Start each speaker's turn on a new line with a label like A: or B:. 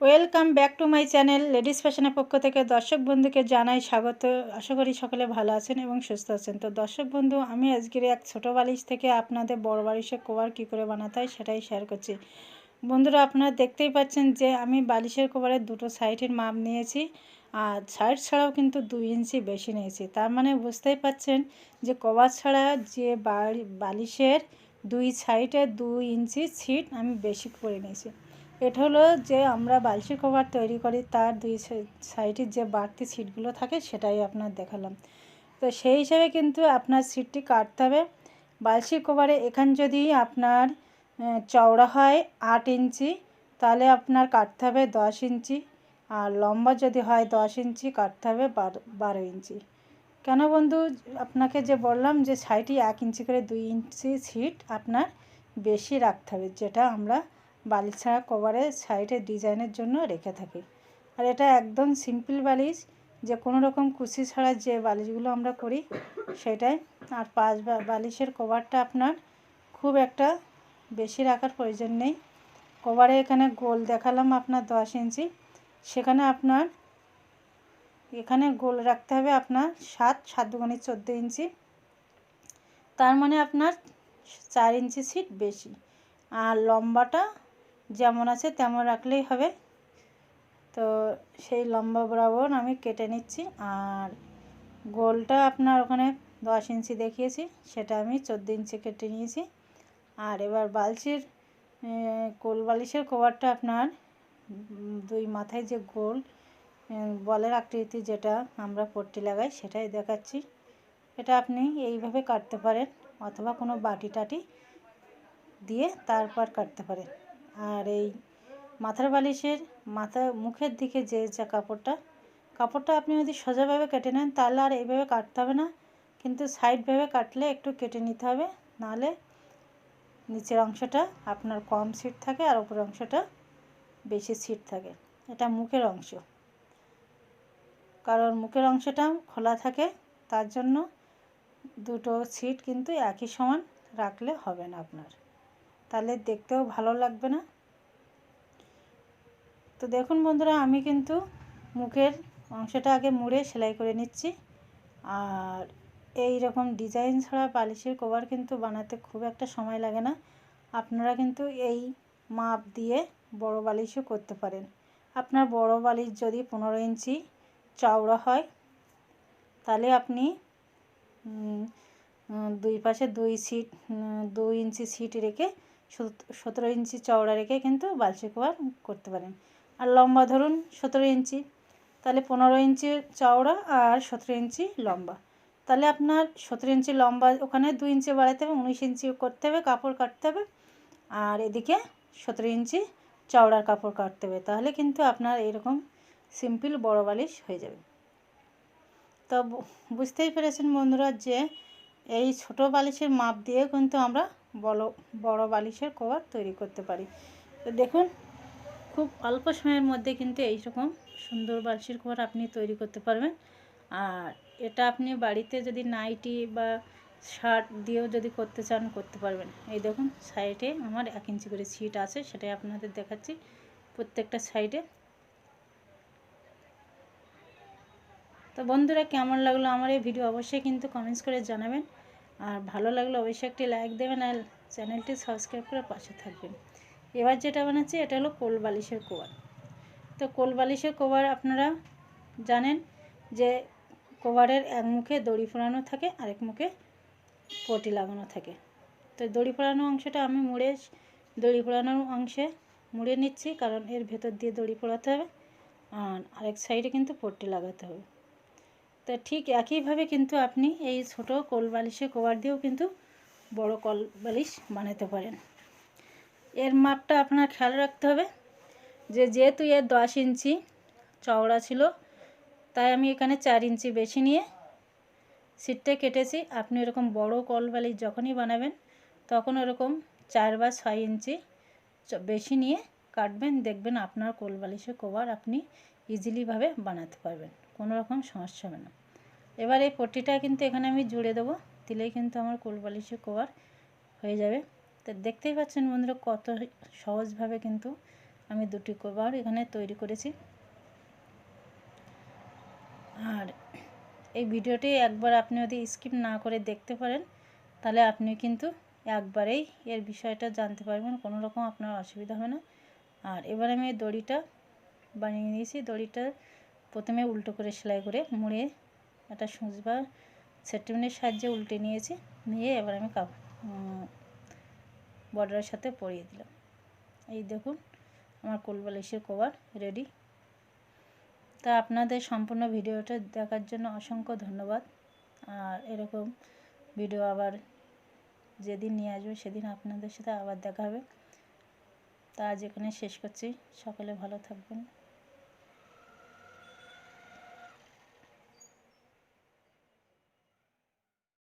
A: Welcome back to my channel ladies ফ্যাশনের পক্ষ থেকে দর্শক বন্ধুকে জানাই স্বাগত। আশা করি সকলে ভালো আছেন এবং সুস্থ আছেন। তো দর্শক বন্ধু, আমি আজকের এক ছোটো বালিশ থেকে আপনাদের বড় বালিশের কভার কী করে বানাতে হয় সেটাই শেয়ার করছি। বন্ধুরা, আপনারা দেখতেই পাচ্ছেন যে আমি বালিশের কভারের দুটো সাইডের মাপ নিয়েছি আর সাইড ছাড়াও কিন্তু দুই ইঞ্চি বেশি নিয়েছি। তার মানে বুঝতেই পাচ্ছেন যে কভার ছাড়া যে বালিশের দুই সাইডে দুই ইঞ্চি ছিট আমি বেশি করে নিয়েছি। এটা হলো যে আমরা বালসি কভার তৈরি করি, তার দুই সাইডের যে বাড়তি সিটগুলো থাকে সেটাই আপনার দেখালাম। তো সেই হিসাবে কিন্তু আপনার সিটটি কাটতে হবে। বালসি কভারে এখান যদি আপনার চওড়া হয় আট ইঞ্চি, তাহলে আপনার কাটতে হবে দশ ইঞ্চি। আর লম্বা যদি হয় দশ ইঞ্চি, কাটতে হবে বারো ইঞ্চি। কেন বন্ধু? আপনাকে যে বললাম যে সাইডে এক ইঞ্চি করে দুই ইঞ্চি সিট আপনার বেশি রাখতে হবে, যেটা আমরা বালিশ ছাড়া কভারের সাইডে ডিজাইনের জন্য রেখে থাকি। আর এটা একদম সিম্পল বালিশ, যে কোনো রকম কুশি ছাড়া যে বালিশগুলো আমরা করি, সেটাই। আর পাঁচ বালিশের কভারটা আপনার খুব একটা বেশি রাখার প্রয়োজন নেই। কভারে এখানে গোল দেখালাম আপনার দশ ইঞ্চি। সেখানে আপনার, এখানে গোল রাখতে হবে আপনার সাত সাত দুগুণে চোদ্দ ইঞ্চি। তার মানে আপনার চার ইঞ্চি সিট বেশি। আর লম্বাটা যেমন আছে তেমন রাখলেই হবে। তো সেই লম্বা বরাবর আমি কেটে নিচ্ছি। আর গোলটা আপনার ওখানে দশ ইঞ্চি দেখিয়েছি, সেটা আমি চোদ্দ ইঞ্চি কেটে নিয়েছি। আর এবার বালচির কোল বালিশের কভারটা আপনার দুই মাথায় যে গোল বলের আকৃতি যেটা আমরা পট্টি লাগাই, সেটাই দেখাচ্ছি। এটা আপনি এইভাবে কাটতে পারেন, অথবা কোনো বাটি টাটি দিয়ে তারপর কাটতে পারেন। আর এই মাথার বালিশের মাথা মুখের দিকে যে যা কাপড়টা কাপড়টা আপনি যদি সোজাভাবে কেটে নেন তাহলে আর এইভাবে কাটতে হবে না। কিন্তু সাইডভাবে কাটলে একটু কেটে নিতে হবে, নাহলে নিচের অংশটা আপনার কম সিট থাকে আর উপরের অংশটা বেশি সিট থাকে। এটা মুখের অংশ। কারণ মুখের অংশটা খোলা থাকে, তার জন্য দুটো সিট কিন্তু একই সমান রাখলে হবে না আপনার। তাহলে দেখতেও ভালো লাগবে না। তো দেখুন বন্ধুরা, আমি কিন্তু মুখের অংশটা আগে মুড়ে সেলাই করে নিচ্ছি। আর এই রকম ডিজাইন ছাড়া পালিশের কভার কিন্তু বানাতে খুব একটা সময় লাগে না। আপনারা কিন্তু এই মাপ দিয়ে বড় বালিশও করতে পারেন। আপনার বড় বালিশ যদি পনেরো ইঞ্চি চওড়া হয়, তাহলে আপনি দুই পাশে দুই সিট দুই ইঞ্চি সিট রেখে সতেরো ইঞ্চি চওড়া রেখে কিন্তু বালসি কভার করতে পারেন। আর লম্বা ধরুন সতেরো ইঞ্চি। তাহলে পনেরো ইঞ্চি চওড়া আর সতেরো ইঞ্চি লম্বা। তাহলে আপনার সতেরো ইঞ্চি লম্বা ওখানে দু ইঞ্চি বাড়াতে হবে, উনিশ ইঞ্চি করতে হবে, কাপড় কাটতে হবে। আর এদিকে সতেরো ইঞ্চি চওড়ার কাপড় কাটতে হবে। তাহলে কিন্তু আপনার এরকম সিম্পল বড় বালিশ হয়ে যাবে। তো বুঝতেই পেরেছেন বন্ধুরা যে এই ছোট বালিশের মাপ দিয়ে কিন্তু আমরা বড় বড় বালিশের কভার তৈরি করতে পারি। তো দেখুন খুব অল্প সময়ের মধ্যে কিন্তু এইরকম সুন্দর বালিশের ঘর আপনি তৈরি করতে পারবেন। আর এটা আপনি বাড়িতে যদি নাইটি বা শার্ট দিয়েও যদি করতে চান, করতে পারবেন। এই দেখুন, সাইডে আমার এক ইঞ্চি করে সিট আছে, সেটাই আপনাদের দেখাচ্ছি প্রত্যেকটা সাইডে। তো বন্ধুরা, কেমন লাগল আমার এই ভিডিও? অবশ্যই কিন্তু কমেন্টস করে জানাবেন। আর ভালো লাগলে অবশ্যই একটি লাইক দেবেন আর চ্যানেলটি সাবস্ক্রাইব করে পাশে থাকবেন। এবার যেটা বানাচ্ছি, এটা হলো কোল বালিশের কোয়ার। তো কোল বালিশের কোভার আপনারা জানেন যে কোভারের এক মুখে দড়ি ফোড়ানো থাকে, আরেক মুখে পটি লাগানো থাকে। তো দড়ি ফোড়ানো অংশটা আমি মুড়ে, দড়ি ফোড়ানোর অংশে মুড়ে নিচ্ছি, কারণ এর ভেতর দিয়ে দড়ি ফোড়াতে হবে, আর আরেক সাইডে কিন্তু পট্টি লাগাতে হবে। তো ঠিক একইভাবে কিন্তু আপনি এই ছোটো কোল বালিশে কভার দিয়েও কিন্তু বড় কল বালিশ বানাতে পারেন। এর মাপটা আপনার খেয়াল রাখতে হবে যে যেহেতু এর দশ ইঞ্চি চওড়া ছিল, তাই আমি এখানে চার ইঞ্চি বেশি নিয়ে সিটটা কেটেছি। আপনি এরকম বড় কল বালিশ যখনই বানাবেন, তখন এরকম চার বা ছয় ইঞ্চি বেশি নিয়ে কাটবেন। দেখবেন আপনার কোল বালিশের কভার আপনি ইজিলিভাবে বানাতে পারবেন, কোনো রকম সমস্যা হবে না। এবার এই পট্টিটা কিন্তু এখানে আমি জুড়ে দেবো, দিলেই কিন্তু আমার কোল বালিশের কভার হয়ে যাবে। তো দেখতেই পাচ্ছেন বন্ধুরা, কত সহজভাবে কিন্তু আমি দুটি কভার এখানে তৈরি করেছি। আর এই ভিডিওটি একবার আপনি যদি স্কিপ না করে দেখতে পারেন, তাহলে আপনি কিন্তু একবারেই এর বিষয়টা জানতে পারবেন, কোনো রকম আপনার অসুবিধা হবে না। আর এবার আমি দড়িটা বানিয়ে নিয়েছি, দড়িটা প্রথমে উল্টো করে সেলাই করে মুড়ে একটা সুঁচ বা সেটিমেন্টের সাহায্যে উল্টে নিয়েছি, নিয়ে এবার আমি কাপ বর্ডারের সাথে পরিয়ে দিলাম। এই দেখুন, আমার কোলবালিশের কভার রেডি তা আপনাদের সম্পূর্ণ ভিডিওটা দেখার জন্য অসংখ্য ধন্যবাদ। আর এরকম ভিডিও আবার যেদিন নিয়ে আসবে সেদিন আপনাদের সাথে আবার দেখা হবে। তা আজ এখানে শেষ করছি। সকলে ভালো থাকবেন।